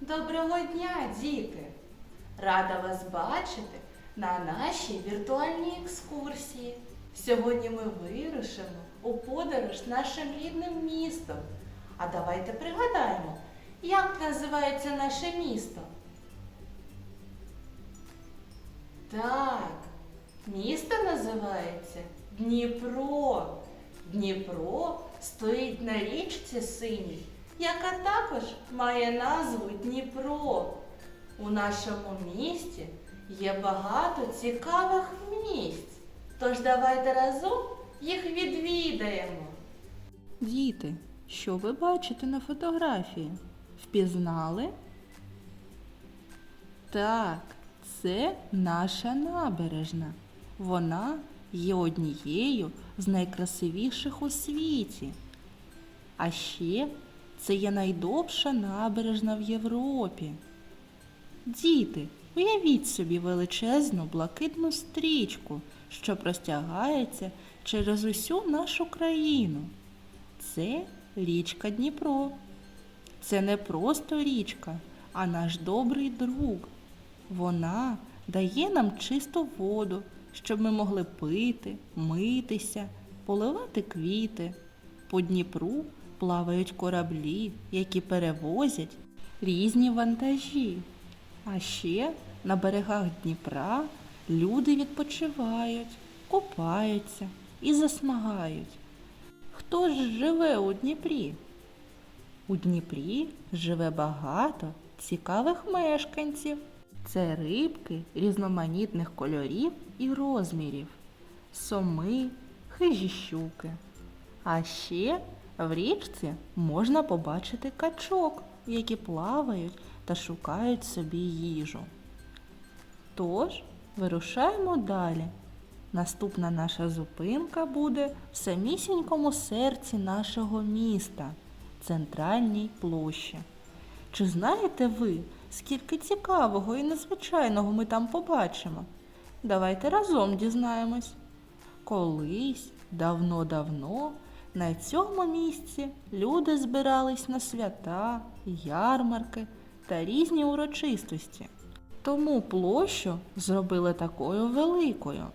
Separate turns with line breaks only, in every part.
Доброго дня, діти! Рада вас бачити на нашій віртуальній екскурсії. Сьогодні ми вирушимо у подорож нашим рідним містом. А давайте пригадаємо, як називається наше місто. Так, місто називається Дніпро. Дніпро стоїть на річці Синій, яка також має назву Дніпро. У нашому місті є багато цікавих місць. Тож давайте разом їх відвідаємо. Діти, що ви бачите на фотографії? Впізнали? Так, це наша набережна. Вона є однією з найкрасивіших у світі. А ще це є найдовша набережна в Європі. Діти, уявіть собі величезну блакитну стрічку, що простягається через усю нашу країну. Це річка Дніпро. Це не просто річка, а наш добрий друг. Вона дає нам чисту воду, щоб ми могли пити, митися, поливати квіти. По Дніпру плавають кораблі, які перевозять різні вантажі. А ще на берегах Дніпра люди відпочивають, купаються і засмагають. Хто ж живе у Дніпрі? У Дніпрі живе багато цікавих мешканців. Це рибки різноманітних кольорів і розмірів, соми, хижі щуки. А ще в річці можна побачити качок, які плавають та шукають собі їжу. Тож, вирушаємо далі. Наступна наша зупинка буде в самісінькому серці нашого міста, центральній площі. Чи знаєте ви, скільки цікавого і незвичайного ми там побачимо? Давайте разом дізнаємось. Колись, давно-давно, на цьому місці люди збирались на свята, ярмарки та різні урочистості. Тому площу зробили такою великою.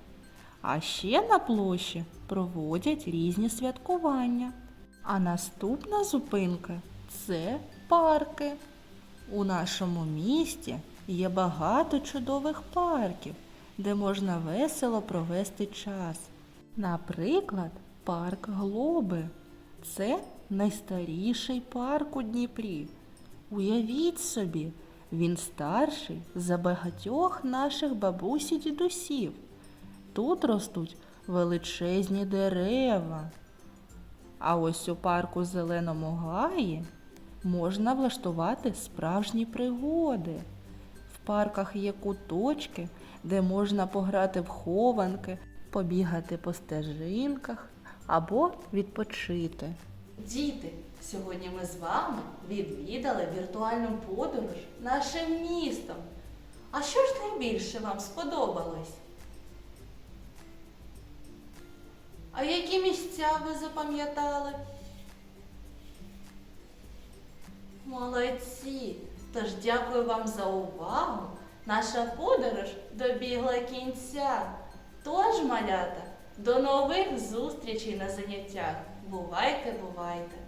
А ще на площі проводять різні святкування. А наступна зупинка це парки. У нашому місті є багато чудових парків, де можна весело провести час. Наприклад, парк Глоби. Це найстаріший парк у Дніпрі. Уявіть собі, він старший за багатьох наших бабусь і дідусів. Тут ростуть величезні дерева. А ось у парку Зеленому Гаї можна влаштувати справжні пригоди. В парках є куточки, де можна пограти в хованки, побігати по стежинках або відпочити. Діти, сьогодні ми з вами відвідали віртуальну подорож нашим містом. А що ж найбільше вам сподобалось? А які місця ви запам'ятали? Молодці! Тож дякую вам за увагу. Наша подорож добігла кінця. Тож, малята, до нових зустрічей на заняттях. Бувайте, бувайте!